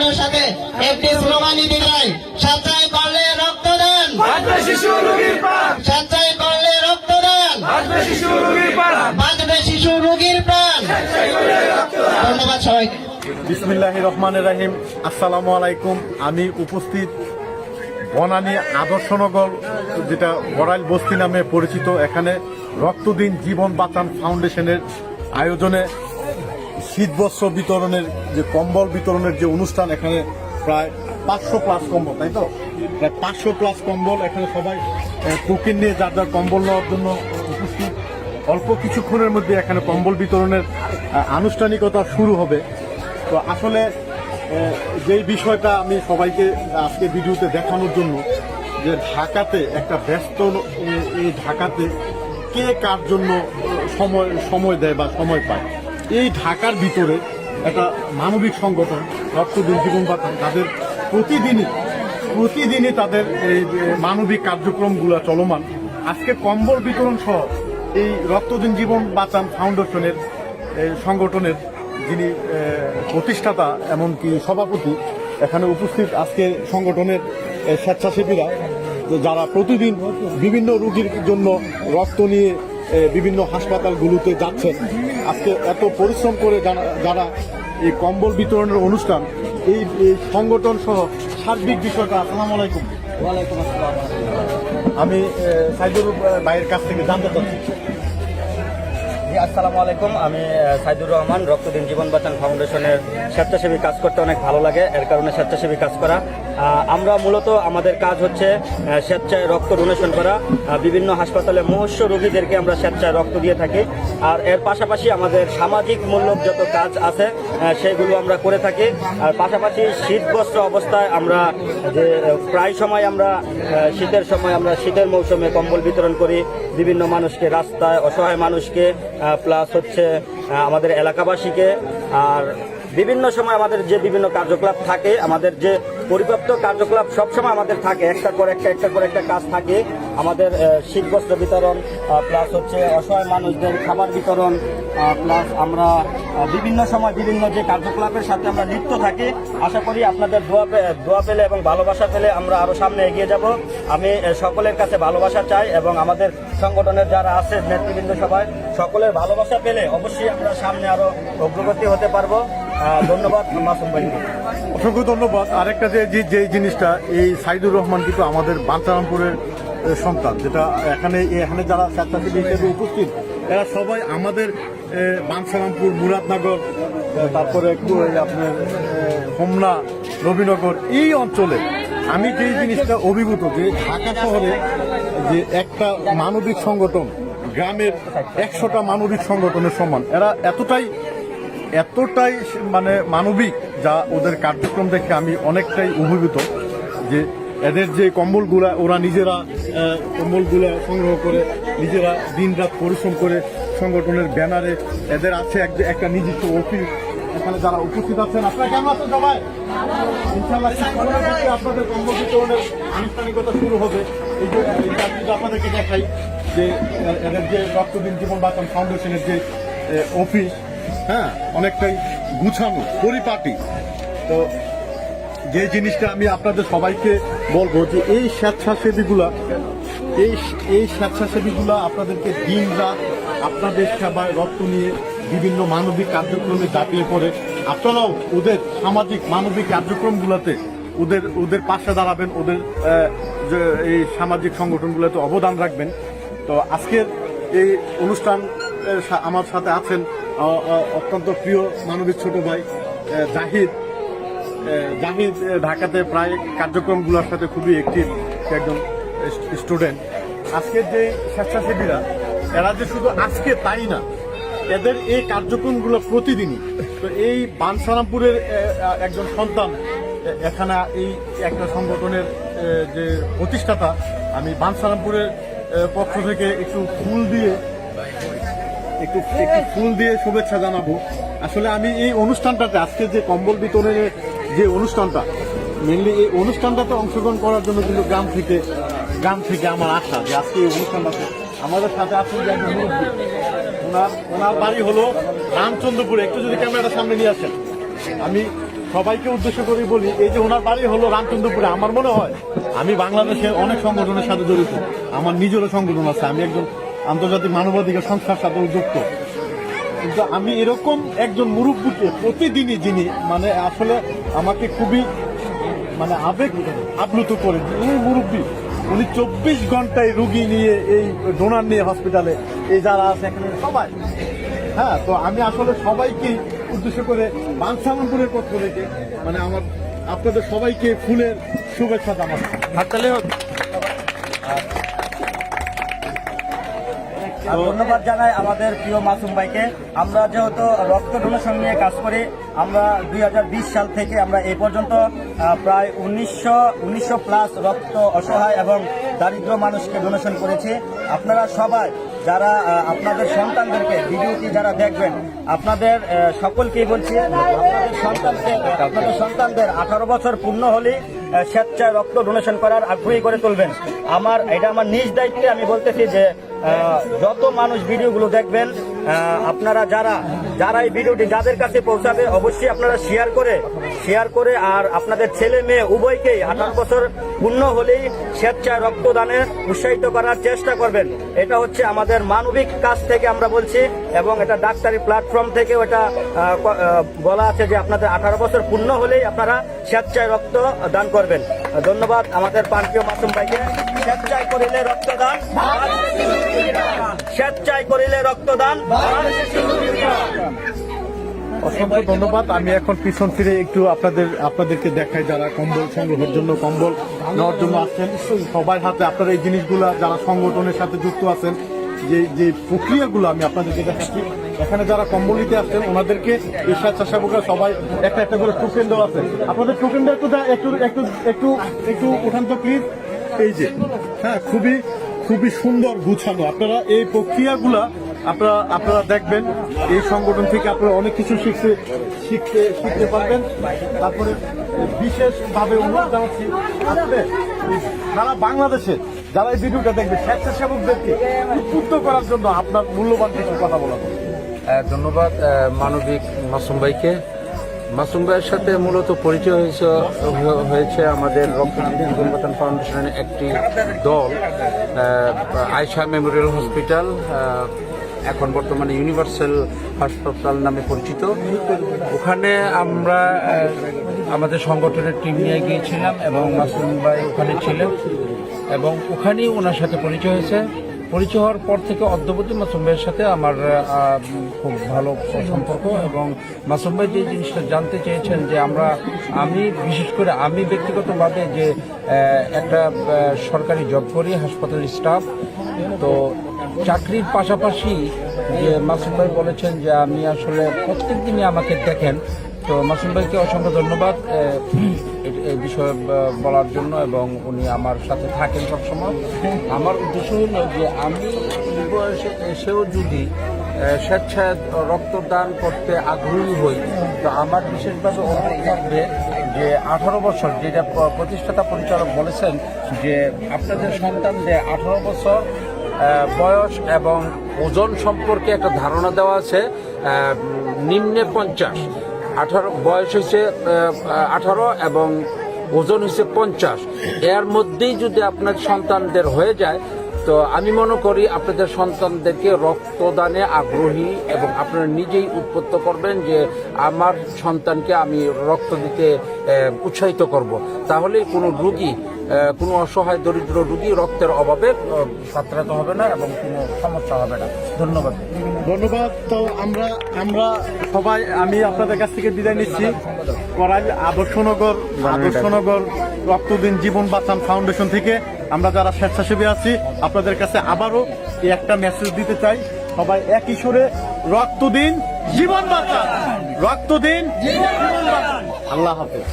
আন্দোলনের সাথে একটি স্লোগান দিতে চাই স্বেচ্ছায় রোগীর প্রাণ। স্বেচ্ছায় রোগীর প্রাণ। বাঁচবে শিশু রোগীর প্রাণ। ধন্যবাদ সবাইকে। বিসমিল্লাহ রহমান রাহিম। আসসালামু আলাইকুম। আমি উপস্থিত বনানী আদর্শনগর যেটা বড়াইল বস্তি নামে পরিচিত। এখানে রক্তদিন জীবন বাঁচান ফাউন্ডেশনের আয়োজনে শীতবস্ত্র বিতরণের যে কম্বল বিতরণের যে অনুষ্ঠান, এখানে প্রায় পাঁচশো প্লাস কম্বল, তাই তো? প্রায় পাঁচশো প্লাস কম্বল এখানে সবাই টোকেন নিয়ে যার যার কম্বল নেওয়ার জন্য উপস্থিত। অল্প কিছুক্ষণের মধ্যে এখানে কম্বল বিতরণের আনুষ্ঠানিকতা শুরু হবে। তো আসলে যেই বিষয়টা আমি সবাইকে আজকে ভিডিওতে দেখানোর জন্য, যে ঢাকাতে একটা ব্যস্ত এই ঢাকাতে কে কার জন্য সময় সময় দেয় বা সময় পায়। এই ঢাকার ভিতরে একটা মানবিক সংগঠন রক্তদিন জীবন বাঁচান তাদের প্রতিদিনই প্রতিদিনই তাদের এই মানবিক কার্যক্রমগুলো চলমান। আজকে কম্বল বিতরণ সহ এই রক্তদিন জীবন বাঁচান ফাউন্ডেশনের সংগঠনের যিনি প্রতিষ্ঠাতা এমনকি সভাপতি, এখানে উপস্থিত আজকে সংগঠনের স্বেচ্ছাসেবীরা যারা প্রতিদিন বিভিন্ন রোগীর জন্য রক্ত নিয়ে বিভিন্ন হাসপাতালগুলোতে যাচ্ছেন আজকে এত পরিশ্রম করে যারা এই কম্বল বিতরণের অনুষ্ঠান, এই এই সংগঠন সহ সার্বিক বিষয়টা, আসসালাম আলাইকুম। আমি সাইদুর ভাইয়ের কাছ থেকে জানতে চাচ্ছি। আসসালামু আলাইকুম। আমি সাইদুর রহমান, রক্তদিন জীবন বাঁচান ফাউন্ডেশনের স্বেচ্ছাসেবী কাজ করতে অনেক ভালো লাগে, এর কারণে স্বেচ্ছাসেবী কাজ করা। আমরা মূলত আমাদের কাজ হচ্ছে স্বেচ্ছায় রক্ত ডোনেশন করা। বিভিন্ন হাসপাতালে মহস্য রোগীদেরকে আমরা স্বেচ্ছায় রক্ত দিয়ে থাকি। আর এর পাশাপাশি আমাদের সামাজিক মূল্যক যত কাজ আছে সেগুলো আমরা করে থাকি। আর পাশাপাশি শীতগ্রস্ত অবস্থায় আমরা যে প্রায় সময় আমরা শীতের সময় আমরা শীতের মৌসুমে কম্বল বিতরণ করি। বিভিন্ন মানুষকে রাস্তায় অসহায় মানুষকে প্লাস হচ্ছে আমাদের এলাকাবাসীকে। আর বিভিন্ন সময় আমাদের যে বিভিন্ন কার্যকলাপ থাকে, আমাদের যে পরিপ্রাপ্ত কার্যকলাপ সবসময় আমাদের থাকে। একটা করে একটা একটা করে একটা কাজ থাকে। আমাদের শীতবস্ত্র বিতরণ প্লাস হচ্ছে অসহায় মানুষদের খাবার বিতরণ প্লাস আমরা বিভিন্ন সময় বিভিন্ন যে কার্যকলাপের সাথে আমরা লিপ্ত থাকি। আশা করি আপনাদের দোয়া দোয়া পেলে এবং ভালোবাসা পেলে আমরা আরও সামনে এগিয়ে যাব। আমি সকলের কাছে ভালোবাসা চাই এবং আমাদের সংগঠনের যারা আছে, নেতৃবৃন্দ সবাই, সকলের ভালোবাসা পেলে অবশ্যই আমরা সামনে আরও অগ্রগতি হতে পারব। ধন্যবাদ, মাসুম ভাইকে অসংখ্য ধন্যবাদ। আরেকটা যে, যে- জিনিসটা, এই সাইদুর রহমান কিন্তু আমাদের বাঞ্চারামপুরের সন্তান, যেটা এখানে এখানে যারা স্বেচ্ছাসেবী হিসেবে উপস্থিত, এরা সবাই আমাদের বাঞ্চারামপুর, মুরাদনগর, তারপরে একটু আপনার হোমনা, রবিনগর, এই অঞ্চলে আমি যে জিনিসটা অভিভূত যে ঢাকা শহরে যে একটা মানবিক সংগঠন, গ্রামের একশোটা মানবিক সংগঠনের সমান, এরা এতটাই এতটাই মানে মানবিক যা ওদের কার্যক্রম দেখে আমি অনেকটাই অভিভূত যে এদের যে কম্বলগুলা, ওরা নিজেরা কম্বলগুলা সংগ্রহ করে, নিজেরা দিনরাত পরিশ্রম করে সংগঠনের ব্যানারে এদের আছে এক- একটা নিজস্ব অফিস এখানে যারা উপস্থিত আছেন, আপনারা কেমন আছেন সবাই? মধ্যে আপনাদের কম্বল বিতরণের আনুষ্ঠানিকতা শুরু হবে। এই যে আপনাদেরকে দেখাই যে এদের যে রক্তদিন জীবন বাঁচান ফাউন্ডেশনের যে অফিস হ্যাঁ অনেকটাই গুছানো, পরিপাটি। তো যে জিনিসটা আমি আপনাদের সবাইকে বলব যে, এই স্বেচ্ছাসেবীগুলা এই এই স্বেচ্ছাসেবীগুলা আপনাদেরকে দিন রাত আপনাদের সেবায় রক্ত নিয়ে বিভিন্ন মানবিক কার্যক্রমে ঝাঁপিয়ে পড়ে। আপনারাও ওদের সামাজিক মানবিক কার্যক্রমগুলোতে ওদের ওদের পাশে দাঁড়াবেন, ওদের এই সামাজিক সংগঠনগুলোতে অবদান রাখবেন। তো আজকের এই অনুষ্ঠান আমার সাথে আছেন অত্যন্ত প্রিয় মানবিক ছোট ভাই জাহিদ। জাহিদ ঢাকাতে প্রায় কার্যক্রমগুলোর সাথে খুবই একটি একজন স্টুডেন্ট। আজকের যে স্বেচ্ছাসেবীরা, এরা যে শুধু আজকে তাই না, এদের এই কার্যক্রমগুলো প্রতিদিনই। তো এই বানসারামপুরের একজন সন্তান এখানে এই একটা সংগঠনের যে প্রতিষ্ঠাতা, আমি বানসারামপুরের পক্ষ থেকে একটু ফুল দিয়ে, একটু একটু ফুল দিয়ে শুভেচ্ছা জানাব। আসলে আমি এই অনুষ্ঠানটাতে, আজকে যে কম্বল বিতরণের যে অনুষ্ঠানটা মেনলি এই অনুষ্ঠানটাতে অংশগ্রহণ করার জন্য কিন্তু গ্রাম থেকে গ্রাম থেকে আমার আশা যে আজকে এই অনুষ্ঠানটাতে আমাদের সাথে আছেন যে একজন মুরব্বী। ওনার ওনার বাড়ি হলো রামচন্দ্রপুরে। একটু যদি ক্যামেরাটা সামনে নিয়ে আসেন। আমি সবাইকে উদ্দেশ্য করে বলি, এই যে ওনার বাড়ি হলো রামচন্দ্রপুরে, আমার মনে হয় আমি বাংলাদেশে অনেক সংগঠনের সাথে জড়িত। আমার নিজেরও সংগঠন আছে, আমি একজন আন্তর্জাতিক মানবাধিকার সংস্থার সাথে যুক্ত। কিন্তু আমি এরকম একজন মুরব্বীকে প্রতিদিনই যিনি মানে আসলে আমাকে খুবই মানে আবেগ আপ্লুত করে উনি মুরব্বী উনি চব্বিশ ঘন্টায় রুগী নিয়ে এই ডোনার নিয়ে হসপিটালে এই যারা আছে এখানে সবাই। হ্যাঁ তো আমি আসলে সবাইকে উদ্দেশ্য করে বাংসামনপুরের পক্ষ থেকে মানে আমার আপনাদের সবাইকে ফুলের শুভেচ্ছা জানাচ্ছি। হাততালি হোক। ধন্যবাদ জানাই আমাদের প্রিয় মাসুম ভাইকে। আমরা যেহেতু রক্ত ডোনেশন নিয়ে কাজ করি আমরা দুই হাজার বিশ সাল থেকে আমরা এই পর্যন্ত প্রায় উনিশশো উনিশশো প্লাস রক্ত অসহায় এবং দারিদ্র মানুষকে ডোনেশন করেছি। আপনারা সবাই যারা আপনাদের সন্তানদেরকে ভিডিওটি যারা দেখবেন আপনাদের সকলকেই বলছি আপনাদের সন্তানকে আপনাদের সন্তানদের আঠারো বছর পূর্ণ আহ, স্বেচ্ছায় রক্ত ডোনেশন করার আগ্রহী করে তুলবেন। আমার এটা আমার নিজ দায়িত্বে আমি বলতেছি যে যত মানুষ ভিডিওগুলো দেখবেন আপনারা যারা যারা এই ভিডিওটি যাদের কাছে পৌঁছাবে অবশ্যই আপনারা শেয়ার করে শেয়ার করে আর আপনাদের ছেলে মেয়ে উভয়কেই আঠারো বছর পূর্ণ হলেই স্বেচ্ছায় রক্তদানে উৎসাহিত করার চেষ্টা করবেন। এটা হচ্ছে আমাদের মানবিক কাজ থেকে আমরা বলছি এবং এটা ডাক্তারি প্ল্যাটফর্ম থেকে আহ, বলা আছে যে আপনাদের আঠারো বছর পূর্ণ হলেই আপনারা স্বেচ্ছায় রক্ত দান করবেন। ধন্যবাদ আমাদের প্রান্তীয় মাসুম ভাইকে। স্বেচ্ছায় করিলে রক্তদান। স্বেচ্ছায় করিলে রক্তদান। অসংখ্য ধন্যবাদ। আমি এখন পিছন ফিরে একটু আপনাদের, আপনাদেরকে দেখাই যারা কম্বল সংগ্রহের জন্য কম্বল নেওয়ার জন্য আসছেন। সবার হাতে আপনারা এই জিনিসগুলা, যারা সংগঠনের সাথে যুক্ত আছেন, যে যে প্রক্রিয়াগুলো আমি আপনাদেরকে দেখাচ্ছি এখানে যারা কম্বল নিতে আসছেন, ওনাদেরকে এই স্বেচ্ছাসেবকরা সবাই একটা একটা করে টোকেন দেওয়া আছে। আপনাদের টোকেনটা একটু একটু একটু একটু একটু উঠান তো প্লিজ এই যে হ্যাঁ খুবই খুবই সুন্দর গুছানো। আপনারা এই প্রক্রিয়াগুলা আপনারা আপনারা দেখবেন, এই সংগঠন থেকে আপনারা অনেক কিছু শিখতে শিখতে শিখতে পারবেন। তারপরে বিশেষভাবে অনুরোধ জানাচ্ছি আপনি সারা বাংলাদেশে যারা এই ভিডিওটা দেখবে, স্বেচ্ছাসেবকদেরকে উদ্বুদ্ধ করার জন্য আপনার মূল্যবান কিছু কথা বলা ধন্যবাদ মানবিক মাসুম ভাইকে। মাসুম ভাইয়ের সাথে মূলত পরিচয় হয়েছে হয়েছে আমাদের রক্তদান ফাউন্ডেশনের একটি দল আয়শা মেমোরিয়াল হসপিটাল এখন বর্তমানে ইউনিভার্সাল হাসপাতাল নামে পরিচিত। ওখানে আমরা আমাদের সংগঠনের টিম নিয়ে গিয়েছিলাম এবং মাসুম ভাই ওখানে ছিলেন এবং ওখানেই ওনার সাথে পরিচয় হয়েছে। পরিচয় হওয়ার পর থেকে অদ্যবধি মাসুম ভাইয়ের সাথে আমার খুব ভালো সম্পর্ক এবং মাসুম ভাই যে জিনিসটা জানতে চেয়েছেন যে আমরা, আমি বিশেষ করে আমি ব্যক্তিগতভাবে যে একটা সরকারি জব করি হাসপাতাল স্টাফ, তো চাকরির পাশাপাশি যে মাসুম ভাই বলেছেন যে আমি আসলে প্রত্যেক দিনই আমাকে দেখেন, তো মাসুম ভাইকে অসংখ্য ধন্যবাদ এই- বিষয়ে বলার জন্য এবং উনি আমার সাথে থাকেন সবসময়। আমার উদ্দেশ্য হলো যে আমি বয়সে এসেও যদি স্বেচ্ছায় রক্তদান করতে আগ্রহী হই, তো আমার বিশেষভাবে অনুরোধ থাকবে যে আঠারো বছর যেটা প্রতিষ্ঠাতা পরিচালক বলেছেন যে আপনাদের সন্তানদের আঠারো বছর বয়স এবং ওজন সম্পর্কে একটা ধারণা দেওয়া আছে নিম্নে পঞ্চাশ। আঠারো, বয়স হয়েছে আঠারো এবং ওজন হয়েছে পঞ্চাশ। এর মধ্যেই যদি আপনার সন্তানদের হয়ে যায়, তো আমি মনে করি আপনাদের সন্তানদেরকে রক্তদানে আগ্রহী এবং আপনারা নিজেই উৎপত্ত করবেন যে আমার সন্তানকে আমি রক্ত দিতে উৎসাহিত করব। তাহলেই কোনো রুগী কোনো অসহায় দরিদ্র রুগী রক্তের অভাবে সাঁতরাতে হবে না এবং কোনো সমস্যা হবে না। ধন্যবাদ। ধন্যবাদ। তো আমরা আমরা সবাই, আমি আপনাদের কাছ থেকে বিদায় নিচ্ছি। করাই আদর্শনগর আদর্শনগর রক্তদিন জীবন বাঁচান ফাউন্ডেশন থেকে আমরা যারা স্বেচ্ছাসেবী আছি, আপনাদের কাছে আবারও একটা মেসেজ দিতে চাই। সবাই এক ঈশ্বরে রক্ত দিন জীবন বাঁচান। রক্ত দিন আল্লাহ হাফেজ।